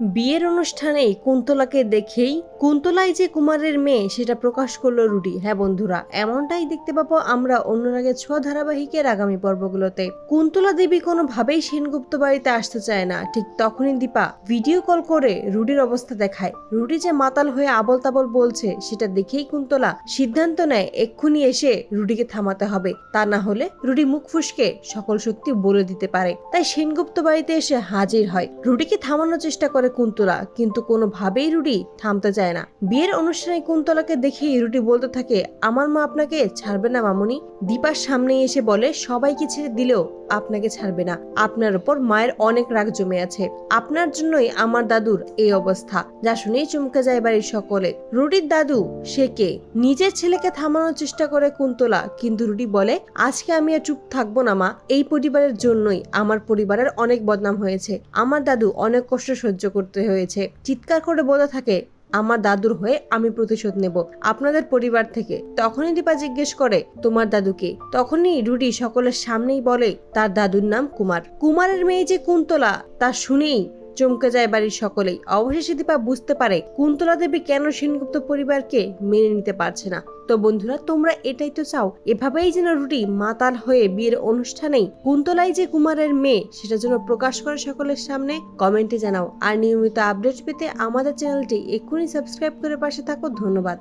বিয়ের অনুষ্ঠানে কুন্তলাকে দেখেই কুন্তলাই যে কুমারের মেয়ে, সেটা প্রকাশ করল রুডি। হ্যাঁ বন্ধুরা, এমনটাই দেখতে পাবো আমরা অনুরাগের ছোঁয়া ধারাবাহিকের আগামী পর্বগুলোতে। কুন্তলা দেবী কোনোভাবেই সেনগুপ্ত বাড়িতে আসতে চায় না। ঠিক তখনই দীপা ভিডিও কল করে রুডির অবস্থা দেখায়। রুডি যে মাতাল হয়ে আবল তাবল বলছে, সেটা দেখেই কুন্তলা সিদ্ধান্ত নেয়, এক্ষুনি এসে রুডিকে থামাতে হবে। তা না হলে রুডি মুখ ফুসকে সকল সত্যি বলে দিতে পারে। তাই সেনগুপ্ত বাড়িতে এসে হাজির হয়। রুডিকে থামানোর চেষ্টা করে কুন্তলা। কিন্তু কোনোভাবেই রুডি থামতে চায় না। বিয়ের অনুষ্ঠানে কুন্তলাকে দেখেই রুডি বলতে থাকে, আমার মা আপনাকে ছাড়বে না মামুনি। দীপার সামনে এসে বলে, সবাইকে ছেড়ে দিলেও আপনাকে ছাড়বে না। আপনার উপর মায়ের অনেক রাগ জমে আছে। আপনার জন্যই আমার দাদুর এই অবস্থা। যা শুনেই চমকে যায় বাড়ির সকলে। রুডির দাদু, সে কে? নিজের ছেলেকে থামানোর চেষ্টা করে কুন্তলা, কিন্তু রুডি বলে, আজকে আমি আর চুপ থাকব না মা। এই পরিবারের জন্যই আমার পরিবারের অনেক বদনাম হয়েছে। আমার দাদু অনেক কষ্ট সহ্য করতে হয়েছে। চিৎকার করে বলে থাকে, আমার দাদুর হয়ে আমি প্রতিশোধ নেব। আপনাদের পরিবার থেকে। তখনই দীপা জিজ্ঞেস করে, তোমার দাদুকে? তখনই রুডি সকলের সামনেই বলে, তার দাদুর নাম কুমার। কুমারের মেয়ে যে কুন্তলা, তা শুনেই চমকে যায় বাড়ির সকলেই। অবশেষে দীপা বুঝতে পারে, কুন্তলা দেবী কেন সেনগুপ্ত পরিবারকে মেনে নিতে পারছে না। তো বন্ধুরা, তোমরা এটাই তো চাও। এভাবেই যেন রুটি মাতাল হয়ে বিয়ের অনুষ্ঠানেই কুন্তলাই যে কুমারের মেয়ে, সেটা যেন প্রকাশ করে সকলের সামনে কমেন্টে জানাও। আর নিয়মিত আপডেট পেতে আমাদের চ্যানেলটি এক্ষুনি সাবস্ক্রাইব করে পাশে থাকো। ধন্যবাদ।